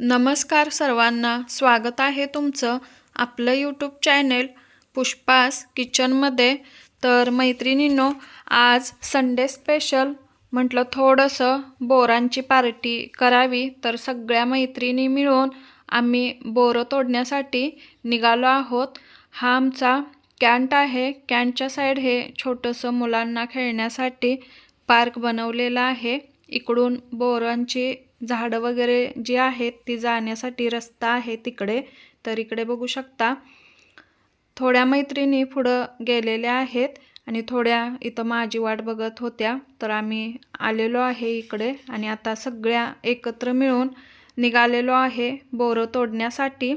नमस्कार सर्वांना स्वागत आहे तुमचं आपलं यूट्यूब चॅनेल पुष्पास किचनमध्ये तर मैत्रिणींनो आज संडे स्पेशल म्हटलं थोडंसं बोरांची पार्टी करावी. तर सगळ्या मैत्रिणी मिळून आम्ही बोरं तोडण्यासाठी निघालो आहोत. हा आमचा कॅन्ट आहे. कॅन्टच्या साईड हे छोटंसं मुलांना खेळण्यासाठी पार्क बनवलेला आहे. इकडून बोरांची झाडं वगैरे जी आहेत ती जाण्यासाठी रस्ता आहे तिकडे. तर इकडे बघू शकता थोड्या मैत्रिणी पुढं गेलेल्या आहेत आणि थोड्या इथं माझी वाट बघत होत्या. तर आम्ही आलेलो आहे इकडे आणि आता सगळ्या एकत्र मिळून निघालेलो आहे बोरं तोडण्यासाठी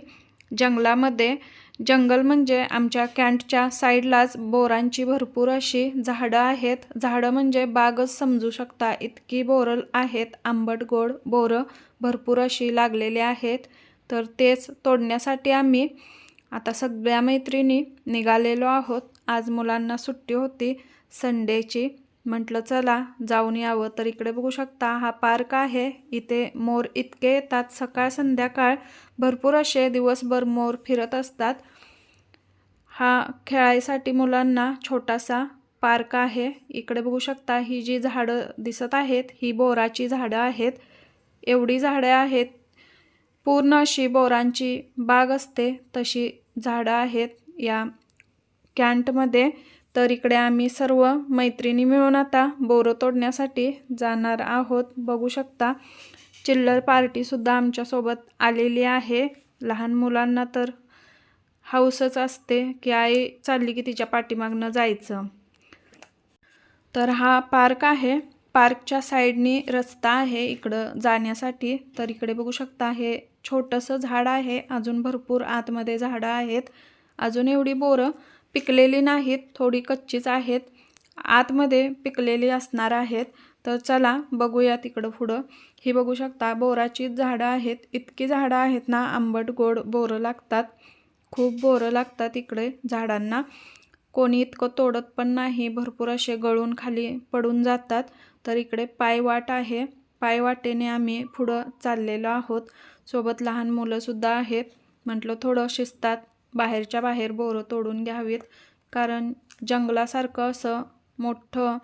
जंगलामध्ये. जंगल म्हणजे आमच्या कॅन्टच्या साईडलाच बोरांची भरपूर अशी झाडं आहेत. झाडं म्हणजे बागच समजू शकता. इतकी बोरं आहेत. आंबट गोड बोरं भरपूर अशी लागलेली आहेत. तर तेच तोडण्यासाठी आम्ही आता सगळ्या मैत्रिणी निघालेलो आहोत. आज मुलांना सुट्टी होती. संडेची. म्हटलं चला जाऊन यावं. तर इकडे बघू शकता हा पार्क आहे. इथे मोर इतके येतात. सकाळ संध्याकाळ भरपूर असे दिवसभर मोर फिरत असतात. हा खेळायसाठी मुलांना छोटासा पार्क आहे. इकडे बघू शकता ही जी झाडं दिसत आहेत ही बोराची झाडं आहेत. एवढी झाडं आहेत. पूर्ण अशी बोरांची बाग असते. तशी झाडं आहेत या कॅन्टमध्ये. तर इकडे आम्ही सर्व मैत्रिणी मिळून आता बोरं तोडण्यासाठी जाणार आहोत. बघू शकता चिल्लर पार्टीसुद्धा आमच्यासोबत आलेली आहे. लहान मुलांना तर हौसच असते की आई चालली की तिच्या पाठीमागनं जायचं. तर हा पार्क आहे. पार्कच्या साईडनी रस्ता आहे इकडं जाण्यासाठी. तर इकडे बघू शकता हे छोटंसं झाड आहे. अजून भरपूर आतमध्ये झाडं आहेत. अजून एवढी बोरं पिकलेली नाहीत थोडी कच्चीच आहेत. आतमध्ये पिकलेली असणार आहेत. तर चला बघूया तिकडं पुढं. ही बघू शकता बोराची झाडं आहेत. इतकी झाडं आहेत ना आंबट गोड बोरं लागतात. खूप बोरं लागतात इकडे झाडांना. कोणी इतकं तोडत पण नाही भरपूर असे गळून खाली पडून जातात. तर इकडे पायवाट आहे. पायवाटेने आम्ही पुढं चाललेलो आहोत. सोबत लहान मुलंसुद्धा आहेत. म्हटलं थोडं शिस्तात. बाहेरच्या बाहेर बोरं तोडून घ्यावीत. कारण जंगलासारखं असं मोठं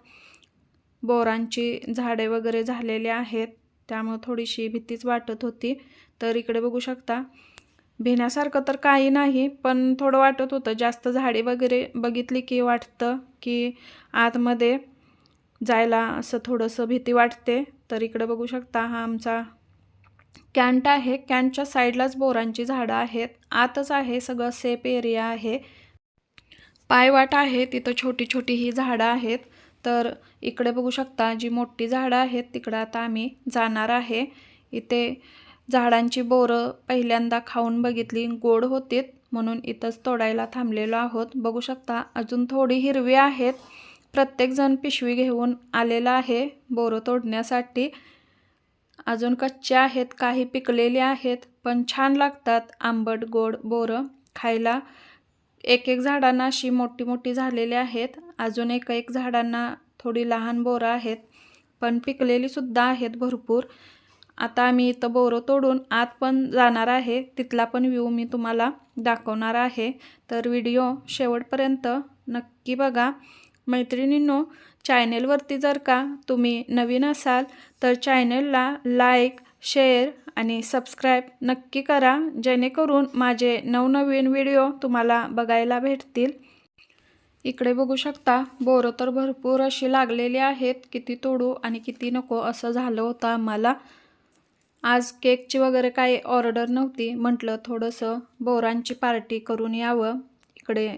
बोरांची झाडे वगैरे झालेले आहेत. त्यामुळं थोडीशी भीतीच वाटत होती. तर इकडे बघू शकता. भिण्यासारखं तर काही नाही पण थोडं वाटत होतं. जास्त झाडे वगैरे बघितली की वाटतं की आतमध्ये जायला असं थोडंसं भीती वाटते. तर इकडे बघू शकता हा आमचा कॅन्ट आहे. कॅन्टच्या साईडलाच बोरांची झाडं आहेत. आतच आहे सगळं सेफ एरिया आहे. पायवाट आहे. तिथं छोटी छोटी ही झाडं आहेत. तर इकडे बघू शकता जी मोठी झाडं आहेत तिकडं आता आम्ही जाणार आहे. इथे झाडांची बोरं पहिल्यांदा खाऊन बघितली. गोड होतीत म्हणून इथंच तोडायला थांबलेलो आहोत. बघू शकता अजून थोडी हिरवी आहेत. प्रत्येकजण पिशवी घेऊन आलेला आहे बोरं तोडण्यासाठी. अजून कच्चे आहेत काही पिकलेले आहेत पण छान लागतात. आंबट गोड बोरं खायला. एक एक झाडांना अशी मोठी मोठी झालेली आहेत. अजून एक एक झाडांना थोडी लहान बोरं आहेत पण पिकलेलीसुद्धा आहेत भरपूर. आता आम्ही इथं बोरं तोडून आत पण जाणार आहे. तिथला पण व्ह्यू मी तुम्हाला दाखवणार आहे. तर व्हिडिओ शेवटपर्यंत नक्की बघा. मैत्रिणींनो चॅनेलवरती जर का तुम्ही नवीन असाल तर चॅनेलला लाईक शेअर आणि सबस्क्राईब नक्की करा जेणेकरून माझे नवनवीन व्हिडिओ तुम्हाला बघायला भेटतील. इकडे बघू शकता बोरं तर भरपूर अशी लागलेली आहेत किती तोडू आणि किती नको असं झालं होतं आम्हाला. आज केकची वगैरे काही ऑर्डर नव्हती म्हटलं थोडंसं बोरांची पार्टी करून यावं. इकडे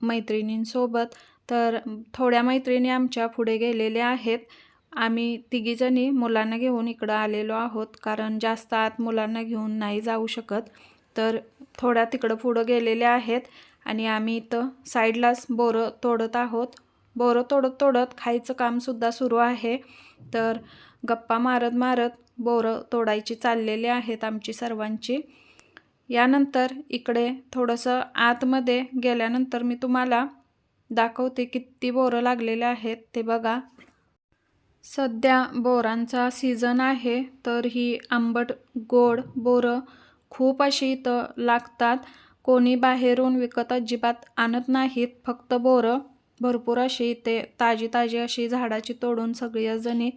मैत्रिणींसोबत तर थोड्या मैत्रिणी आमच्या पुढे गेलेल्या आहेत. आम्ही तिघीजणी मुलांना घेऊन इकडं आलेलो आहोत. कारण जास्त आत मुलांना घेऊन नाही जाऊ शकत. तर थोड्या तिकडं पुढं गेलेल्या आहेत. आणि आम्ही इथं साईडलाच बोरं तोडत आहोत. बोरं तोडत तोडत खायचं कामसुद्धा सुरू आहे. तर गप्पा मारत मारत बोरं तोडायची चाललेली आहेत आमची सर्वांची. यानंतर इकडे थोडंसं आतमध्ये गेल्यानंतर मी तुम्हाला दाखवते किती बोरं लागलेले आहेत ते बघा. सध्या बोरांचा सीझन आहे तर ही आंबट गोड बोरं खूप अशी इथं लागतात. कोणी बाहेरून विकत अजिबात आणत नाहीत फक्त बोरं. भरपूर अशी इथे ताजी ताजी अशी झाडाची तोडून सगळीजणी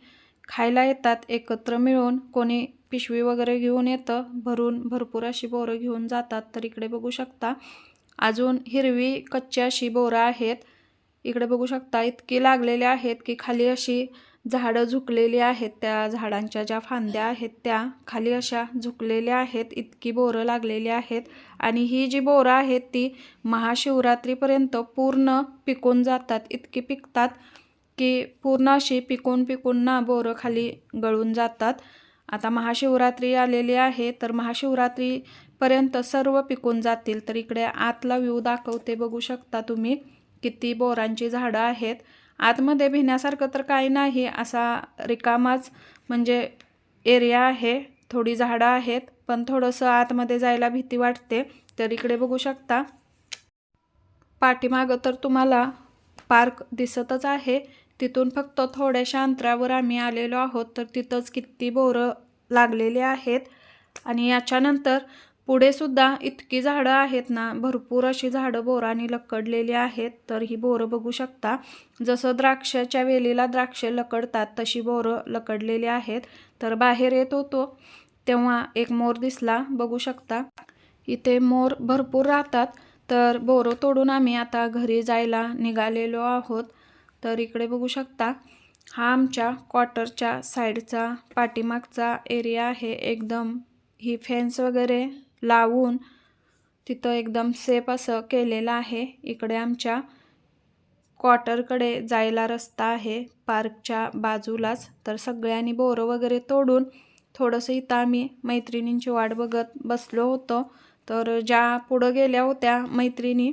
खायला येतात एकत्र मिळून. कोणी पिशवी वगैरे घेऊन येतं भरून भरपूर अशी बोरं घेऊन जातात तर इकडे बघू शकता. अजून हिरवी कच्ची अशी बोरं आहेत. इकडे बघू शकता इतकी लागलेली आहेत की खाली अशी झाडं झुकलेली आहेत. त्या झाडांच्या ज्या फांद्या आहेत त्या खाली अशा झुकलेल्या आहेत. इतकी बोरं लागलेली आहेत. आणि ही जी बोरं आहेत ती महाशिवरात्रीपर्यंत पूर्ण पिकून जातात. इतकी पिकतात की पूर्ण अशी पिकून पिकून ना बोरं खाली गळून जातात. आता महाशिवरात्री आलेली आहे तर महाशिवरात्रीपर्यंत सर्व पिकून जातील. तर इकडे आतला व्यू दाखवते बघू शकता तुम्ही किती बोरांची झाडं आहेत. आतमध्ये भिण्यासारखं तर काही नाही असा रिकामाच म्हणजे एरिया आहे थोडी झाडं आहेत पण थोडंसं आतमध्ये जायला भीती वाटते. तर इकडे बघू शकता पाठीमागं तर तुम्हाला पार्क दिसतच आहे. तिथून फक्त थोड्याशा अंतरावर आम्ही आलेलो आहोत. तर तिथंच किती बोरं लागलेली आहेत. आणि याच्यानंतर पुढे सुद्धा इतकी झाडं आहेत ना भरपूर अशी झाडं बोराने लकडलेली आहेत. तर ही बोरं बघू शकता. जसं द्राक्षाच्या वेलीला द्राक्ष लकडतात तशी बोरं लकडलेली आहेत. तर बाहेर येत होतो तेव्हा एक मोर दिसला बघू शकता. इथे मोर भरपूर राहतात. तर बोरं तोडून आम्ही आता घरी जायला निघालेलो आहोत. तर इकडे बघू शकता हा आमच्या क्वार्टरच्या साईडचा पाठीमागचा एरिया आहे. एकदम ही फेन्स वगैरे लावून तिथं एकदम सेफ असं केलेलं आहे. इकडे आमच्या क्वार्टरकडे जायला रस्ता आहे पार्कच्या बाजूलाच. तर सगळ्यांनी बोरं वगैरे तोडून थोडंसं इथं आम्ही मैत्रिणींची वाट बघत बसलो होतो. तर ज्या पुढं गेल्या होत्या मैत्रिणी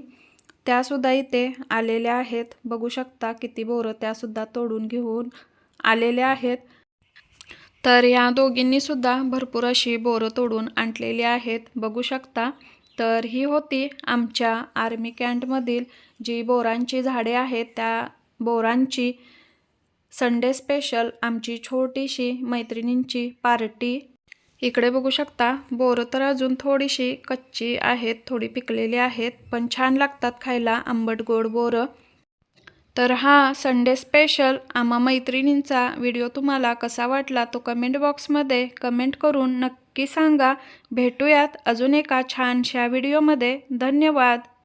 त्यासुद्धा इथे आलेल्या आहेत. बघू शकता किती बोरं त्यासुद्धा तोडून घेऊन आलेल्या आहेत. तर या दोघींनीसुद्धा भरपूर अशी बोरं तोडून आणलेली आहेत. बघू शकता. तर ही होती आमच्या आर्मी कॅन्टमधील जी बोरांची झाडे आहेत त्या बोरांची संडे स्पेशल आमची छोटीशी मैत्रिणींची पार्टी इकडे बघू शकता बोरं तर अजून थोडीशी कच्ची आहेत थोडी पिकलेली आहेत पण छान लागतात खायला आंबट गोड बोरं. तर हा संडे स्पेशल आम्हा मैत्रिणींचा व्हिडिओ तुम्हाला कसा वाटला तो कमेंट बॉक्समध्ये कमेंट करून नक्की सांगा. भेटूयात अजून एका छानशा व्हिडिओमध्ये धन्यवाद.